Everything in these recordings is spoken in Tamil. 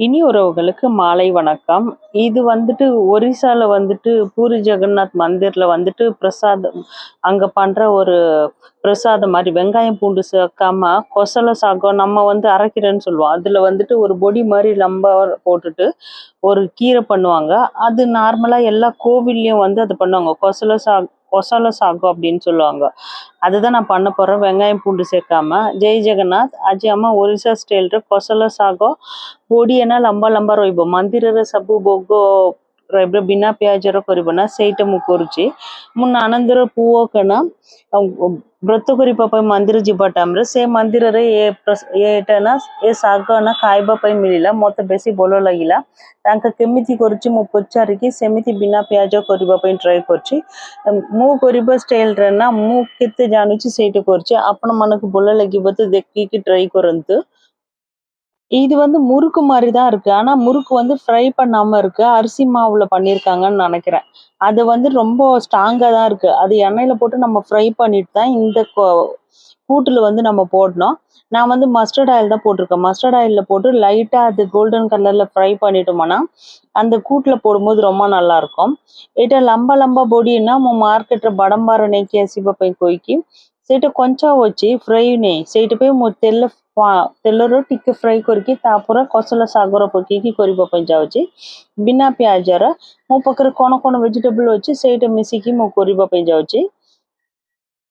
இனி உறவுகளுக்கு மாலை வணக்கம். இது வந்துட்டு ஒரிசால வந்துட்டு பூரி ஜெகநாத் மந்திர்ல வந்துட்டு பிரசாதம் அங்க பண்ற ஒரு பிரசாதம் மாதிரி வெங்காயம் பூண்டு சேர்க்காம கொசல சாகம் நம்ம வந்து அரைக்கிறேன்னு சொல்லுவோம். அதுல வந்துட்டு ஒரு பொடி மாதிரி லம்ப போட்டுட்டு ஒரு கீரை பண்ணுவாங்க. அது நார்மலா எல்லா கோவில்லையும் வந்து அது பண்ணுவாங்க. கொசல சாக் கொசல ஆகும் அப்படின்னு சொல்லுவாங்க. அதுதான் நான் பண்ண போறேன். வெங்காயம் பூண்டு சேர்க்காம. ஜெய் ஜெகநாத் அஜய் அம்மா ஒரிசா ಸ್ಟೈಲ್ ಕೊಸಲ ಸಾಗೋ ಬೋಡಿಯನ್ನ லம்பா லம்பா ರೋಯ್ಬೋ மந்திர சபு ಬೊಗ್ಗೋ ରହିବ ବିନା ପିଆଜର କରିବ ନା ସେଇଟା ମୁଁ କରୁଛି ମୋ ନଣନ୍ଦର ପୁଅ କଣ ଆଉ ବ୍ରତ କରିବା ପାଇଁ ମନ୍ଦିର ଯିବା ଟାଇମ୍ରେ ସେ ମନ୍ଦିରରେ ଏ ପ୍ରସ- ଏଇଟା ନା ଏ ଶାଗ ନା ଖାଇବା ପାଇଁ ମିଳିଲା ମୋତେ ବେଶୀ ଭଲ ଲାଗିଲା ତାଙ୍କ କେମିତି କରୁଛି ମୁଁ ପଚାରିକି ସେମିତି ବିନା ପିଆଜ କରିବା ପାଇଁ ଟ୍ରାଏ କରୁଛି ମୁଁ କରିବା ଷ୍ଟାଇଲ୍ରେ ନା ମୁଁ କେତେ ଜାଣୁଛି ସେଇଟା କରୁଛି ଆପଣମାନଙ୍କୁ ଭଲ ଲାଗିବ ତ ଦେଖିକି ட்ரை କରନ୍ତୁ இது வந்து முறுக்கு மாதிரி தான் இருக்கு. ஆனா முறுக்கு வந்து ஃப்ரை பண்ணாம இருக்கு. அரிசி மாவுல பண்ணியிருக்காங்கன்னு நினைக்கிறேன். அது வந்து ரொம்ப ஸ்ட்ராங்கா தான் இருக்கு. அது எண்ணெயில போட்டு நம்ம ஃப்ரை பண்ணிட்டு தான் இந்த கூட்டுல வந்து நம்ம போடணும். நான் வந்து மஸ்டர்ட் ஆயில் தான் போட்டிருக்கேன். மஸ்டர்ட் ஆயில்ல போட்டு லைட்டா அது கோல்டன் கலர்ல ஃப்ரை பண்ணிட்டோம்னா அந்த கூட்டுல போடும்போது ரொம்ப நல்லா இருக்கும். ఇట లంబ లంబ బొడీన మా మార్కెట్ బడంబారు నెక్కేసి పోయి கொஞ்சம் வச்சு ஃப்ரை நெய் ఫ్రైని போய் తెల్ల ନେଇ ସେଇଟା ପାଇଁ ମୁଁ ତେଲ ପା- ତେଲରେ ଟିକେ ଫ୍ରାଇ କରିକି ତାପରେ କସଲା ଶାଗର ପକେଇକି କରିବା ପାଇଁ ଯାଉଛି ବିନା ପିଆଜର ମୋ ପାଖରେ କଣ କଣ ଭେଜିଟେବଲ ଅଛି ସେଇଟା ମିଶିକି ମୁଁ କରିବା ପାଇଁ ଯାଉଛି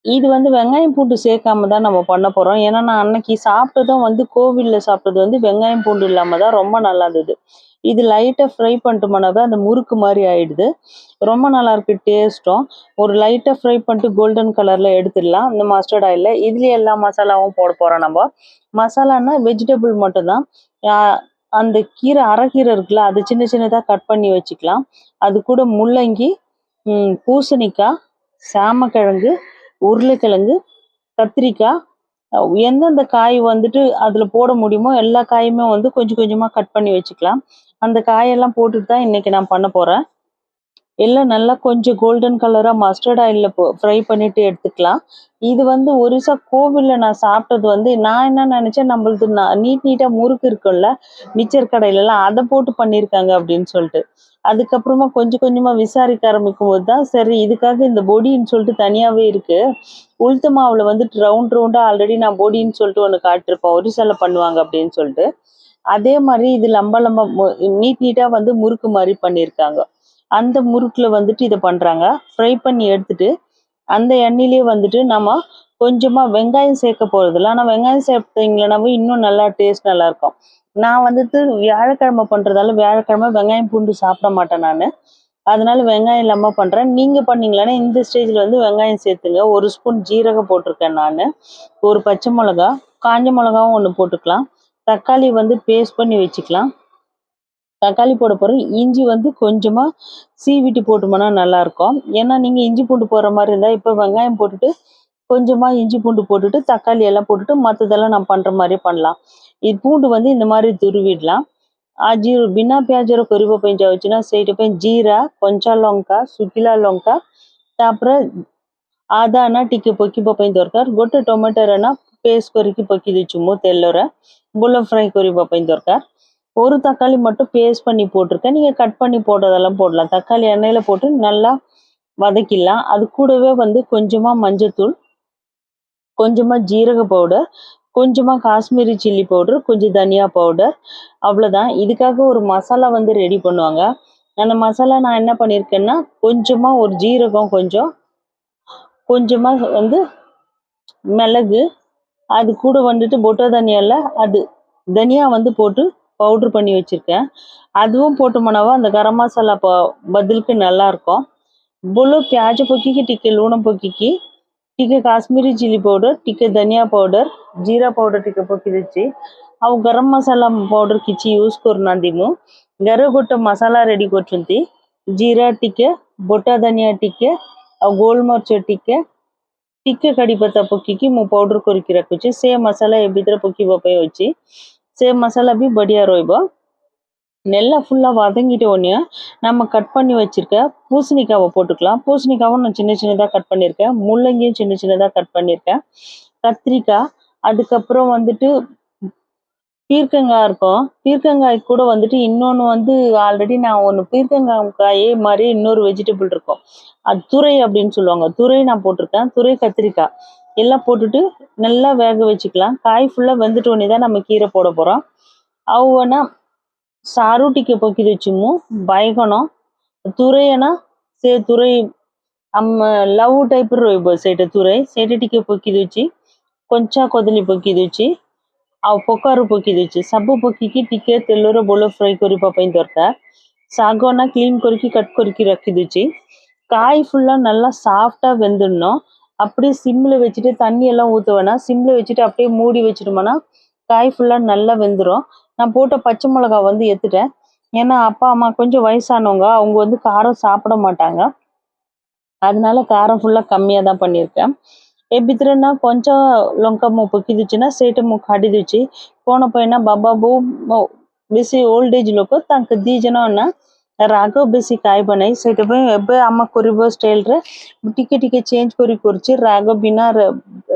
இது வந்து வெங்காயம் பூண்டு சேர்க்காம தான் நம்ம பண்ண போறோம் ஏன்னா நான் அன்னைக்கு சாப்பிட்டதும் வந்து கோவில்ல சாப்பிட்டது வந்து வெங்காயம் பூண்டு இல்லாம தான் ரொம்ப நல்லா இருந்தது இது லைட்டாக ஃப்ரை பண்ணிட்டோம்னாவே அந்த முறுக்கு மாதிரி ஆயிடுது. ரொம்ப நல்லா இருக்கு டேஸ்ட்டும் ஒரு லைட்டாக ஃப்ரை பண்ணிட்டு கோல்டன் கலர்ல எடுத்துடலாம். இந்த மஸ்டர்ட் ஆயில்ல இதுலயே எல்லா மசாலாவும் போட போறோம் நம்ம. மசாலான்னா வெஜிடபிள் மட்டும்தான். அந்த கீரை அரைக்கீரை இருக்குல்ல அது சின்ன சின்னதா கட் பண்ணி வச்சுக்கலாம். அது கூட முள்ளங்கி பூசணிக்காய் சாமக்கிழங்கு உருளைக்கிழங்கு கத்திரிக்காய் எந்தெந்த காய் வந்துட்டு அதில் போட முடியுமோ எல்லா காயுமே வந்து கொஞ்சம் கொஞ்சமாக கட் பண்ணி வச்சுக்கலாம். அந்த காயெல்லாம் போட்டுட்டு தான் இன்னைக்கு நான் பண்ண போறேன். எல்லாம் நல்லா கொஞ்சம் கோல்டன் கலரா மஸ்டர்ட் ஆயில்ல ஃப்ரை பண்ணிட்டு எடுத்துக்கலாம். இது வந்து ஒரிசா கோவில்ல நான் சாப்பிட்டது வந்து நான் என்ன நினைச்சேன் நம்மளது நான் நீட் நீட்டா முறுக்கு இருக்கும்ல மிச்சர் கடையிலலாம் அதை போட்டு பண்ணியிருக்காங்க அப்படின்னு சொல்லிட்டு. அதுக்கப்புறமா கொஞ்சம் கொஞ்சமா விசாரிக்க ஆரம்பிக்கும் போது தான் சரி இதுக்காக இந்த பொடின்னு சொல்லிட்டு தனியாவே இருக்கு. உளுத்து மாவுல வந்துட்டு ரவுண்ட் ரவுண்டா ஆல்ரெடி நான் பொடின்னு சொல்லிட்டு ஒன்று காட்டிருப்பேன் ஒரிசால பண்ணுவாங்க அப்படின்னு சொல்லிட்டு. அதே மாதிரி இது லம்ப லம்ப நீட் நீட்டா வந்து முறுக்கு மாதிரி பண்ணியிருக்காங்க அந்த முறுக்குல வந்துட்டு இதை பண்றாங்க. ஃப்ரை பண்ணி எடுத்துட்டு அந்த எண்ணெயிலேயே வந்துட்டு நம்ம கொஞ்சமா வெங்காயம் சேர்க்க போறதில்ல. ஆனா வெங்காயம் சேர்த்தீங்கன்னா இன்னும் நல்லா டேஸ்ட் நல்லா இருக்கும். நான் வந்துட்டு வியாழக்கிழமை பண்றதால வியாழக்கிழமை வெங்காயம் பூண்டு சாப்பிட மாட்டேன் நான். அதனால வெங்காயம் இல்லாமல் பண்றேன். நீங்க பண்ணீங்களான்னா இந்த ஸ்டேஜ்ல வந்து வெங்காயம் சேர்த்துங்க. ஒரு ஸ்பூன் ஜீரகம் போட்டிருக்கேன் நான். ஒரு பச்சை மிளகா காஞ்ச மிளகாவும் ஒன்று போட்டுக்கலாம். தக்காளி வந்து பேஸ்ட் பண்ணி வச்சுக்கலாம். தக்காளி போட போறோம் இஞ்சி வந்து கொஞ்சமா சீவிட்டு போட்டோம்னா நல்லா இருக்கும் ஏன்னா நீங்க இஞ்சி பூண்டு போடுற மாதிரி இருந்தா இப்போ வெங்காயம் போட்டுட்டு கொஞ்சமா இஞ்சி பூண்டு போட்டுட்டு தக்காளி எல்லாம் போட்டுட்டு மற்றதெல்லாம் நான் பண்ற மாதிரி பண்ணலாம் இது பூண்டு வந்து இந்த மாதிரி துருவிடலாம் ఆ జీరు బిన్నా ପିଆଜର କରିବା ପାଇଁ ଯାଉଛି ନା ସେଇଟା ପାଇଁ ଜିରା କଞ୍ଚା ଲଙ୍କା ଶୁଖିଲା ଲଙ୍କା ତାପରେ ଆଦା ନା ଟିକେ ପକେଇବା ପାଇଁ ଦରକାର ଗୋଟେ ଟମାଟର ନା ପେଷ୍ଟ କରିକି ପକେଇ ଦେଇଛୁ ମୁଁ ତେଲରେ ଭଲ ஃப்ரை କରିବା ପାଇଁ ଦରକାର ஒரு தக்காளி மட்டும் பேஸ்ட் பண்ணி போட்டிருக்கேன். நீங்கள் கட் பண்ணி போட்டதெல்லாம் போடலாம். தக்காளி எண்ணெயில் போட்டு நல்லா வதக்கிடலாம். அது கூடவே வந்து கொஞ்சமாக மஞ்சத்தூள் கொஞ்சமாக ஜீரக பவுடர் கொஞ்சமாக காஷ்மீரி சில்லி பவுடர் கொஞ்சம் தனியா பவுடர் அவ்வளோதான் இதுக்காக ஒரு மசாலா வந்து ரெடி பண்ணுவாங்க. அந்த மசாலா நான் என்ன பண்ணியிருக்கேன்னா கொஞ்சமாக ஒரு ஜீரகம் கொஞ்சம் கொஞ்சமாக வந்து மிளகு அது கூட வந்துட்டு பொட்டோ தனியால அது தனியா வந்து போட்டு பவுட்ரு பண்ணி வச்சுருக்கேன் அதுவும் போட்டோம்னாவோ அந்த கரம் மசாலா ப பதிலுக்கு நல்லாயிருக்கும் బులో ప్యాజ్ పొక్కికి టిక్కే లూనం పొక్కికి టిక్కే కాశ్మీరీ చిల్లీ పౌడర్ టిక్కే ధనియా పౌడర్ జీరా పౌడర్ టిక్కే పొక్కి తెచ్చి అవు గరం మసాలా పౌడర్ కిచ్చి యూస్ కొరునందిము గర్వ గొట్ట మసాలా రెడీ కొచ్చుంది జీరా టిక్కే బొట్ట ధనియా టిక్కే అవు గోల్మర్చ టిక్కే టిక్కే కడిపత్త పొక్కికి మూ పౌడర్ కొరికి రక్కుచ్చి సేమ్ మసాలా ఎబ్బిద్ర పొక్కి బొప్పై వచ్చి சேம் மசாலா அப்படி படியா ரோய்போ நல்லா ஃபுல்லாக வதங்கிட்ட உடனே நம்ம கட் பண்ணி வச்சுருக்க பூசணிக்காவை போட்டுக்கலாம். பூசணிக்காவும் நான் சின்ன சின்னதாக கட் பண்ணியிருக்கேன் முள்ளங்கியும் சின்ன சின்னதாக கட் பண்ணியிருக்கேன் கத்திரிக்காய் அதுக்கப்புறம் வந்துட்டு பீர்க்கங்காய் இருக்கும். பீர்க்கங்காய் கூட வந்துட்டு இன்னொன்று வந்து ஆல்ரெடி நான் ஒன்று காயே மாதிரி இன்னொரு வெஜிடபிள் இருக்கும். அது துறை அப்படின்னு சொல்லுவாங்க. துறை நான் போட்டிருக்கேன். துறை கத்திரிக்காய். எல்லாம் போட்டுட்டு நல்லா வேக வச்சுக்கலாம் காய் ஃபுல்லாக வெந்துட்டு ஒன்று தான் நம்ம கீரை போட போகிறோம் ಅವನ್ನ ಸಾರು ಟಿಕೆ ಪೊಕ್ಕಿದೆಚ್ಚುಮು ಬೈಗಣ ತುರೆಯನ ସେ ତୁରେଇ ଆମ ଲାଉ ଟାଇପ୍ର ରହିବ ସେଇଟା ତୁରେଇ ସେଇଟା ଟିକେ ପକେଇ ଦେଉଛି କଞ୍ଚା କଦଳୀ ପକେଇ ଦେଉଛି ଆଉ କଖାରୁ ପକେଇ ଦେଉଛି ସବୁ ପକେଇକି ଟିକେ ତେଲରେ ଭଲ ଫ୍ରାଏ କରିବା ପାଇଁ ଦରକାର ଶାଗ ନା କ୍ଲିନ୍ କରିକି கட் କରିକି ரக்கிதுச்சு காய் ஃபுல்லாக நல்லா சாஃப்டாக வெந்துடணும் அப்படியே சிம்மில் வச்சுட்டு தண்ணி எல்லாம் ஊற்ற வேணாம் சிம்மில் வச்சுட்டு அப்படியே மூடி வச்சுட்டோம்னா காய் ஃபுல்லாக நல்லா வெந்துடும் நான் போட்ட பச்சை மிளகா வந்து எத்துட்டேன் ஏன்னா அப்பா அம்மா கொஞ்சம் வயசானவங்க அவங்க வந்து காரம் சாப்பிட மாட்டாங்க. அதனால காரம் ஃபுல்லாக கம்மியாக தான் பண்ணியிருக்கேன். ఎబ్బిత్రన్న కొంచెం లొంక ముప్పుకి பொக்கிதுச்சுன்னா సేట ముక్కు అడి போன పోన పైన బాబాబు బిసి ఓల్డ్ ఏజ్ లోపు తనకు ରାଗ ବେଶୀ ଖାଇବା ନାହିଁ ସେଇଥିପାଇଁ ଏବେ ଆମ କରିବ ଷ୍ଟାଇଲ୍ରେ ଟିକେ ଟିକେ ଚେଞ୍ଜ କରି କରୁଛି ରାଗ ବିନା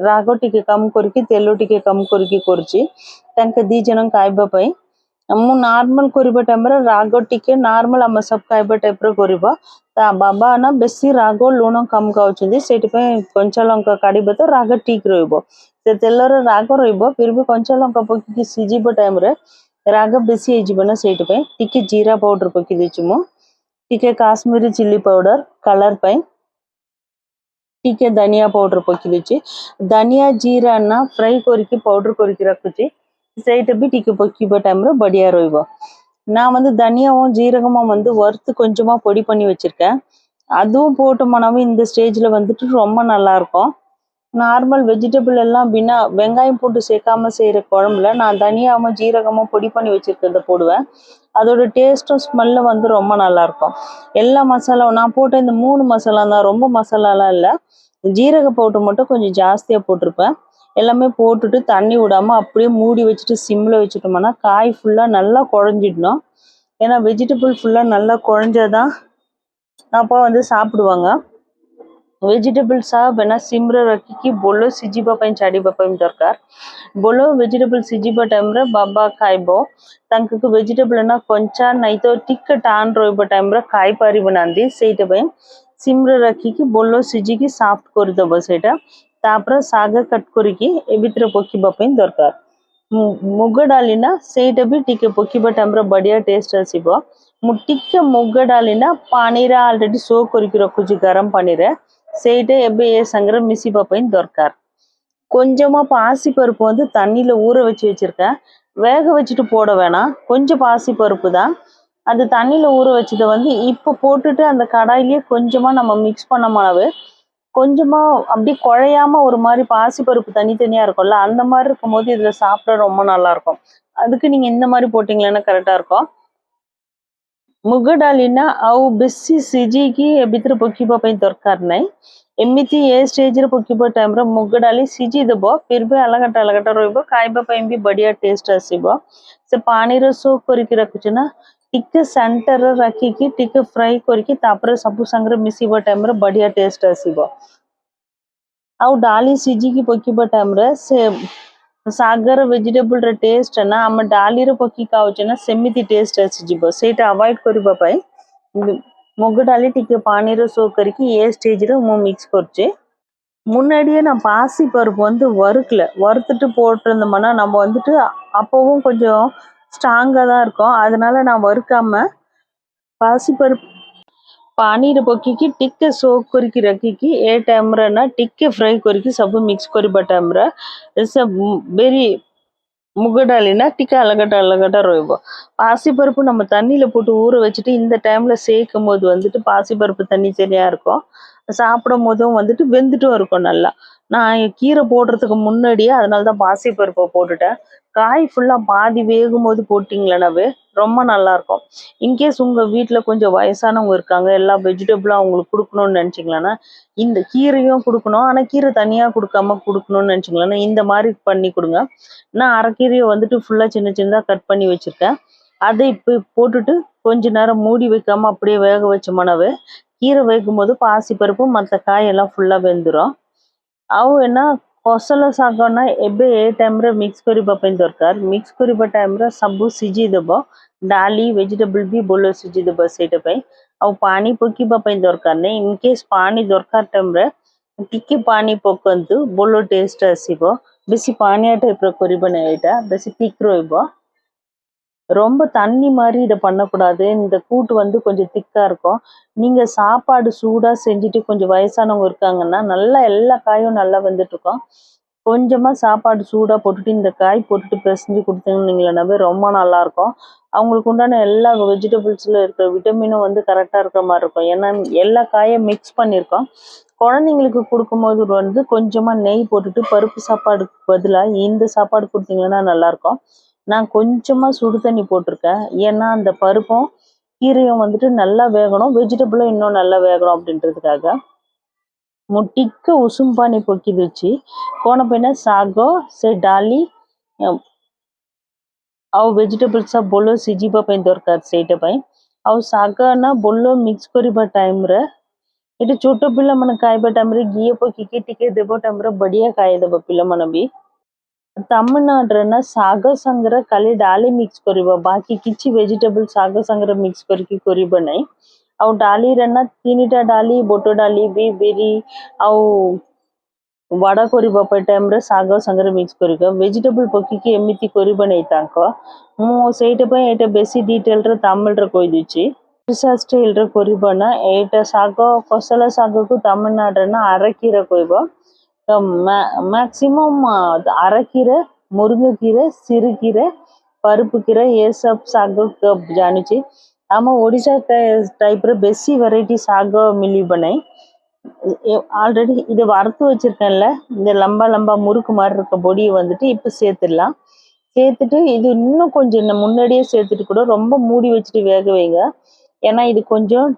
ରାଗ ଟିକେ କମ୍ କରିକି ତେଲ ଟିକେ କମ୍ କରିକି କରୁଛି ତାଙ୍କ ଦି ଜଣ ଖାଇବା ପାଇଁ ମୁଁ ନର୍ମାଲ କରିବା ଟାଇମ୍ରେ ରାଗ ଟିକେ ନର୍ମାଲ ଆମ ସବୁ ଖାଇବା ଟାଇପ୍ର କରିବ ତା ବାବା ନା ବେଶୀ ରାଗ ଲୁଣ କମ୍ ଖାଉଛନ୍ତି ସେଇଥିପାଇଁ କଞ୍ଚା ଲଙ୍କା କାଢ଼ିବ ତ ରାଗ ଠିକ୍ ରହିବ ସେ ତେଲରେ ରାଗ ରହିବ ଫିର୍ ବି କଞ୍ଚା ଲଙ୍କା ପକେଇକି ସିଝିବ ଟାଇମ୍ରେ ରାଗ ବେଶୀ ହେଇଯିବ ନା ସେଇଥିପାଇଁ ଟିକେ ଜିରା ପାଉଡର ପକେଇ ଦେଇଛି ମୁଁ ଟିକେ କାଶ୍ମୀରୀ ଚିଲି ପାଉଡର କଲର୍ ପାଇଁ ଟିକେ ଧନିଆ ପାଉଡର ପକେଇ ଦେଇଛି ଧନିଆ ଜିରା ନା ಫ್ರೈ କରିକି ପାଉଡର କରିକି ରଖୁଛି ସେଇଟା ବି ଟିକେ பக்கிப்ப டைம்ல படியா ରହିବ நான் வந்து தனியாவும் ஜீரகமும் வந்து வறுத்து கொஞ்சமா பொடி பண்ணி வச்சிருக்கேன் அதுவும் போட்டோம்னாவே இந்த ஸ்டேஜ்ல வந்துட்டு ரொம்ப நல்லா இருக்கும் நார்மல் வெஜிடபிள் எல்லாம் அப்படின்னா வெங்காயம் போட்டு சேர்க்காம செய்கிற குழம்புல நான் தனியாகவும் ஜீரகமும் பொடி பண்ணி வச்சுருக்கிறத போடுவேன். அதோட டேஸ்ட்டும் ஸ்மெல்லும் வந்து ரொம்ப நல்லாயிருக்கும் எல்லா மசாலாவும் நான் போட்ட இந்த மூணு மசாலா தான் ரொம்ப மசாலாலாம் இல்லை. ஜீரக பவுடர் மட்டும் கொஞ்சம் ஜாஸ்தியாக போட்டிருப்பேன். எல்லாமே போட்டுட்டு தண்ணி விடாமல் அப்படியே மூடி வச்சுட்டு சிம்மில் வச்சுட்டோம்னா காய் ஃபுல்லாக நல்லா குழஞ்சிடணும். ஏன்னா வெஜிடபிள் ஃபுல்லாக நல்லா குழஞ்சாதான் அப்போ வந்து சாப்பிடுவாங்க. ଭେଜିଟେବଲ୍ ସହ ବିନା ସିମ୍ରେ ରଖିକି ବୋଲ ସିଝିବା ପାଇଁ ଛାଡ଼ିବା ପାଇଁ ଦରକାର ବୋଲ ଭେଜିଟେବଲ୍ ସିଝିବା ଟାଇମ୍ରେ ବାବା ଖାଇବ ତାଙ୍କୁ ଭେଜିଟେବଲ୍ ନା କଞ୍ଚା ନାଇଁ ତ ଟିକେ ଟାନ୍ ରହିବା ଟାଇମ୍ରେ ଖାଇପାରିବ ନାହାନ୍ତି ସେଇଟା ପାଇଁ ସିମ୍ରେ ରଖିକି ବୋଲ ସିଝିକି ସାଫ୍ଟ କରିଦେବ ସେଇଟା ତାପରେ ଶାଗ କଟ୍ କରିକି ଏ ଭିତରେ ପକେଇବା ପାଇଁ ଦରକାର ମୁଗ ଡାଲି ନା ସେଇଟା ବି ଟିକେ ପକେଇବା ଟାଇମ୍ରେ ବଢ଼ିଆ ଟେଷ୍ଟ ଆସିବ ମୁଁ ଟିକେ ମୁଗ ଡାଲି ନା ପାଣିରେ ଅଲରେଡ଼ି ସୋକ୍ କରିକି ରଖୁଛି ଗରମ ପାଣିରେ செய்யிட்டு எப்படி சங்கரம் மிஸ்ஸி பாப்பையும் தொறக்கார். கொஞ்சமாக பாசிப்பருப்பு வந்து தண்ணியில் ஊற வச்சு வச்சுருக்கேன். வேக வச்சுட்டு போட வேணாம். கொஞ்சம் பாசிப்பருப்பு தான். அது தண்ணியில் ஊற வச்சதை வந்து இப்போ போட்டுட்டு அந்த கடாயிலேயே கொஞ்சமாக நம்ம மிக்ஸ் பண்ண மாவு கொஞ்சமாக அப்படி குழையாம ஒரு மாதிரி பாசிப்பருப்பு தனித்தனியாக இருக்கும்ல அந்த மாதிரி இருக்கும்போது இதில் சாப்பிட ரொம்ப நல்லாயிருக்கும் அதுக்கு நீங்கள் இந்த மாதிரி போட்டிங்களேன்னா கரெக்டாக இருக்கும். ମୁଗ ଡାଲି ନା ଆଉ ବେଶୀ ସିଝେଇକି ଏ ଭିତରେ ପକେଇବା ପାଇଁ ଦରକାର ନାହିଁ ଏମିତି ଏ ଷ୍ଟେଜରେ ପକେଇବା ଟାଇମ୍ରେ ମୁଗ ଡାଲି ସିଝିଦେବ ଫିର୍ ବି ଅଲଗାଟା ଅଲଗାଟା ରହିବ ଖାଇବା ପାଇଁ ବି ବଢ଼ିଆ ଟେଷ୍ଟ ଆସିବ ସେ ପାଣିର ସୋକ୍ କରିକି ରଖୁଛି ନା ଟିକେ ସେଣ୍ଟରରେ ରଖିକି ଟିକେ ଫ୍ରାଏ କରିକି ତାପରେ ସବୁ ସାଙ୍ଗରେ ମିଶିବା ଟାଇମ୍ରେ ବଢ଼ିଆ ଟେଷ୍ଟ ଆସିବ ଆଉ ଡାଲି ସିଝିକି ପକେଇବା ଟାଇମ୍ରେ ସେ ସାଗର ଭେଜିଟେବୁଲର ଟେଷ୍ଟ ନା ଆମ ଡାଲିରେ ପକେଇକି ଆଉଛେ ନା ସେମିତି ଟେଷ୍ଟ ଆସିଯିବ ସେଇଟା ଆଭଏଡ଼ କରିବା ପାଇଁ ମୁଗ ଡାଲି ଟିକେ ପାଣିରେ ସୋ କରିକି ଏ ଷ୍ଟେଜ୍ରେ ମୁଁ மிக்ஸ் କରୁଛି முன்னாடியே நான் பாசி பருப்பு வந்து வறுக்கல. வறுத்துட்டு போட்டிருந்தோம்னா நம்ம வந்துட்டு அப்போவும் கொஞ்சம் ஸ்ட்ராங்காக தான் இருக்கும். அதனால நான் வறுக்காமல் பாசிப்பருப்பு பருப்பு ପାଣିରେ ପକେଇକି ଟିକେ ସୋକ୍ କରିକି ରଖିକି ଏ ଟାଇମ୍ରେ ନା ଟିକେ ଫ୍ରାଏ କରିକି ସବୁ ମିକ୍ସ କରିବା ଟାଇମ୍ରେ ସେ ବେରି முக டாலினா டிக்கா அலகட்ட அலகட்டா ରହିବ பாசிப்பருப்பு நம்ம தண்ணியில போட்டு ஊற வச்சுட்டு இந்த டைம்ல சேர்க்கும் போது வந்துட்டு பாசிப்பருப்பு தண்ணி சரியா இருக்கும் சாப்பிடும் போதும் வந்துட்டு வெந்துட்டும் இருக்கும் நல்லா நான் கீரை போடுறதுக்கு முன்னாடியே அதனால தான் பாசிப்பருப்பை போட்டுட்டேன். காய் ஃபுல்லாக பாதி வேகும் போது போட்டிங்களேனாவே ரொம்ப நல்லா இருக்கும். இன்கேஸ் உங்கள் வீட்டில் கொஞ்சம் வயசானவங்க இருக்காங்க எல்லா வெஜிடபிளும் அவங்களுக்கு கொடுக்கணும்னு நினச்சிங்களேன்னா இந்த கீரையும் கொடுக்கணும். ஆனால் கீரை தனியாக கொடுக்காம கொடுக்கணும்னு நினச்சிங்களேன்னா இந்த மாதிரி பண்ணி கொடுங்க. நான் அரைக்கீரையை வந்துட்டு ஃபுல்லாக சின்ன சின்னதாக கட் பண்ணி வச்சுருக்கேன். அதை இப்போ போட்டுட்டு கொஞ்ச நேரம் மூடி வைக்காம அப்படியே வேக வச்சோம்னாவே கீரை வைக்கும் போது பாசிப்பருப்பு மற்ற காயெல்லாம் ஃபுல்லாக வெந்துடும் ଆଉ ଏନା ଫସଲ ଶାଗ ନା ଏବେ ଏ ଟାଇମ୍ରେ ମିକ୍ସ କରିବା ପାଇଁ ଦରକାର ମିକ୍ସ କରିବା ଟାଇମ୍ରେ ସବୁ ସିଝେଇ ଦେବ ଡାଲି ଭେଜିଟେବୁଲ ବି ଭଲ ସିଝେଇ ଦେବ ସେଇଟା ପାଇଁ ଆଉ ପାଣି ପକେଇବା ପାଇଁ ଦରକାର ନାହିଁ ଇନକେସ୍ ପାଣି ଦରକାର ଟାଇମ୍ରେ ଟିକେ ପାଣି ପକାନ୍ତୁ ଭଲ ଟେଷ୍ଟ ଆସିବ ବେଶୀ ପାଣିଆ ଟାଇପ୍ର କରିବ ନାହିଁ ଏଇଟା ବେଶୀ ଠିକ୍ ରହିବ ரொம்ப தண்ணி மாதிரி இதை பண்ணக்கூடாது. இந்த கூட்டு வந்து கொஞ்சம் திக்காக இருக்கும். நீங்கள் சாப்பாடு சூடாக செஞ்சுட்டு கொஞ்சம் வயசானவங்க இருக்காங்கன்னா நல்லா எல்லா காயும் நல்லா வந்துட்டுருக்கோம். கொஞ்சமாக சாப்பாடு சூடாக போட்டுட்டு இந்த காய் போட்டுட்டு பிசைஞ்சு கொடுத்தீங்கன்னாவே ரொம்ப நல்லாயிருக்கும். அவங்களுக்கு உண்டான எல்லா வெஜிடபிள்ஸில் இருக்கிற விட்டமினும் வந்து கரெக்டாக இருக்கிற மாதிரி இருக்கும். ஏன்னா எல்லா காயும் மிக்ஸ் பண்ணியிருக்கோம். குழந்தைங்களுக்கு கொடுக்கும்போது வந்து கொஞ்சமாக நெய் போட்டுட்டு பருப்பு சாப்பாடுக்கு பதிலாக இந்த சாப்பாடு கொடுத்தீங்கன்னா நல்லாயிருக்கும். நான் கொஞ்சமா சுடு தண்ணி போட்டிருக்கேன் ஏன்னா அந்த பருப்பும் கீரையும் வந்துட்டு நல்லா வேகணும் வெஜிடபிளும் இன்னும் நல்லா வேகணும் அப்படின்றதுக்காக ମୁଁ ଟିକେ ଉଷୁମ ପାଣି ପକେଇ ଦେଉଛି କ'ଣ ପାଇଁ ନା ଶାଗ ସେ ଡାଲି ଆଉ ଆଉ ଭେଜିଟେବଲ୍ ସବୁ ଭଲ ସିଝିବା ପାଇଁ ଦରକାର ସେଇଟା ପାଇଁ ଆଉ ଶାଗ ନା ଭଲ ମିକ୍ସ କରିବା ଟାଇମ୍ରେ ଏଠି ଛୋଟ ପିଲାମାନେ ଖାଇବା ଟାଇମ୍ରେ ଘିଅ ପକେଇକି ଟିକେ ଦେବ ଟାଇମ୍ରେ ବଢ଼ିଆ ଖାଇଦେବ ପିଲାମାନେ ବି ତାମିଲନାଡୁରେ ନା ଶାଗ ସାଙ୍ଗରେ ଖାଲି ଡାଲି ମିକ୍ସ କରିବ ବାକି କିଛି ଭେଜିଟେବଲ୍ ଶାଗ ସାଙ୍ଗରେ ମିକ୍ସ କରିକି କରିବ ନାହିଁ ଆଉ ଡାଲିରେ ନା ତିନିଟା ଡାଲି ବୁଟ ଡାଲି ବି ବିରି ଆଉ ବଡ଼ା କରିବା ପାଇଁ ଟାଇମ୍ରେ ଶାଗ ସାଙ୍ଗରେ ମିକ୍ସ କରିବ ଭେଜିଟେବଲ୍ ପକେଇକି ଏମିତି କରିବ ନାହିଁ ତାଙ୍କ ମୁଁ ସେଇଟା ପାଇଁ ଏଇଟା ବେଶୀ ଡିଟେଲରେ ତାମିଲରେ କହିଦେଉଛି ଓଡ଼ିଶା ଷ୍ଟାଇଲରେ କରିବ ନା ଏଇଟା ଶାଗ କୋଶଳା ଶାଗକୁ ତାମିଲନାଡୁରେ ନା ଆରକିରେ କହିବ மேக்சிமம் uh, அரைக்கீரை முருங்கைக்கீரை சிறுகீரை பருப்பு கீரை ఏ సబ్ సాగు ଜାଣିଛି ଆମ ଓଡ଼ିଶା டைப்ல பெஸ்ஸி வெரைட்டி சாகோ மில்லி பண்ணை. ஆல்ரெடி இது வறுத்து வச்சிருக்கேன்ல இந்த லம்பா லம்பா முறுக்கு மாதிரி இருக்க பொடியை வந்துட்டு இப்போ சேர்த்துடலாம். சேர்த்துட்டு இது இன்னும் கொஞ்சம் முன்னாடியே சேர்த்துட்டு கூட ரொம்ப மூடி வச்சுட்டு வேக வைங்க. ஏன்னா இது கொஞ்சம்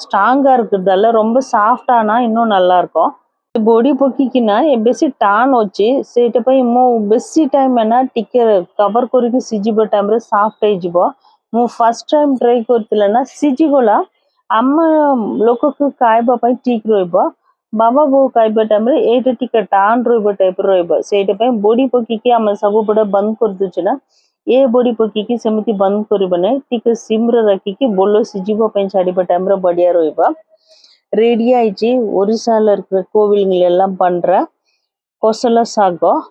ஸ்ட்ராங்காக இருக்கிறதால ரொம்ப சாஃப்டானா இன்னும் நல்லாயிருக்கும் బోడీ పొక్కికిన బెసి టాన్ వచ్చి ସେଇଟା ପାଇଁ ମୁଁ ବେଶୀ ଟାଇମ୍ ନା ଟିକେ କଭର୍ କରିକି ସିଝିବ ଟାଇମ୍ରେ ସଫ୍ଟ ହେଇଯିବ ମୁଁ ଫାର୍ଷ୍ଟ ଟାଇମ୍ ଟ୍ରାଏ କରିଥିଲା ନା ସିଝିଗଲା ଆମ ଲୋକକୁ ଖାଇବା ପାଇଁ ଠିକ୍ ରହିବ ବାବା ବୋଉ ଖାଇବା ଟାଇମ୍ରେ ଏଇଟା ଟିକେ ଟାନ୍ ରହିବ ଟାଇପ୍ର ରହିବ ସେଇଟା ପାଇଁ ବଡ଼ି ପକେଇକି ଆମେ ସବୁବେଳେ ବନ୍ଦ କରିଦେଉଛୁ ନା ଏ ବଡ଼ି ପକେଇକି ସେମିତି ବନ୍ଦ କରିବ ନାହିଁ ଟିକେ ସିମ୍ରେ ରଖିକି ବୋଲ ସିଝିବା ପାଇଁ ଛାଡ଼ିବା ଟାଇମ୍ରେ ବଢ଼ିଆ ରହିବ ரெடி ஆயிடுச்சு ஒரிசால இருக்கிற கோவிலுங்கள் எல்லாம் பண்ணுற கொசல சாகம்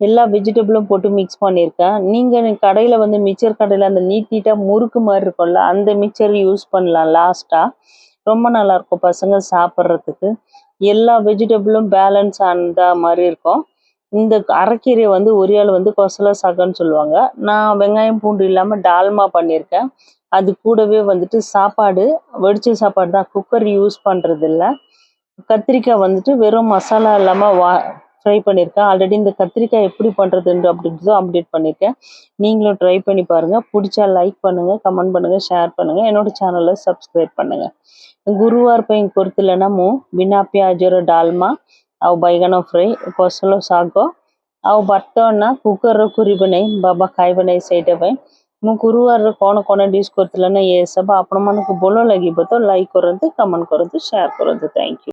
எல்லா வெஜிடபிளும் போட்டு மிக்ஸ் பண்ணியிருக்கேன் நீங்கள் கடையில் வந்து மிக்சர் கடையில் அந்த நீட் நீட்டாக முறுக்கு மாதிரி இருக்கும்ல அந்த மிக்சர் யூஸ் பண்ணலாம் லாஸ்ட்டாக ரொம்ப நல்லாயிருக்கும் பசங்க சாப்பிட்றதுக்கு. எல்லா வெஜிடபிளும் பேலன்ஸ் ஆனதா மாதிரி இருக்கும். இந்த அரைக்கீரை வந்து ஒரு ஆள் வந்து கொசல சாகன்னு சொல்லுவாங்க. நான் வெங்காயம் பூண்டு இல்லாமல் டால்மா பண்ணியிருக்கேன் அது கூடவே வந்துட்டு சாப்பாடு வெடிச்ச சாப்பாடு தான். குக்கர் யூஸ் பண்ணுறது இல்லை கத்திரிக்காய் வந்துட்டு வெறும் மசாலா இல்லாமல் வா ஃப்ரை பண்ணியிருக்கேன். ஆல்ரெடி இந்த கத்திரிக்காய் எப்படி பண்ணுறதுன்ற அப்படின்றதும் அப்டேட் பண்ணியிருக்கேன். நீங்களும் ட்ரை பண்ணி பாருங்கள் பிடிச்சா லைக் பண்ணுங்கள் கமெண்ட் பண்ணுங்கள் ஷேர் பண்ணுங்கள் என்னோடய சேனலை சப்ஸ்கிரைப் பண்ணுங்கள் குருவார் பையன் కొరతలనము బినా ప్యాజర డాల్మా అవు బైగన ఫ్రై కొసలో సాగో అవు భర్త ఉన్న కుక్కర్ కురి బనై బాబా కాయ బనై సైడ్ ମୁଁ ଗୁରୁବାରରେ କ'ଣ କ'ଣ ଡିସ୍ କରିଥିଲେ ନା ଏ ସବୁ ଆପଣମାନଙ୍କୁ ଭଲ ଲାଗିବ ତ ଲାଇକ୍ କରନ୍ତୁ କମେଣ୍ଟ କରନ୍ତୁ ସେୟାର କରନ୍ତୁ ଥ୍ୟାଙ୍କ ୟୁ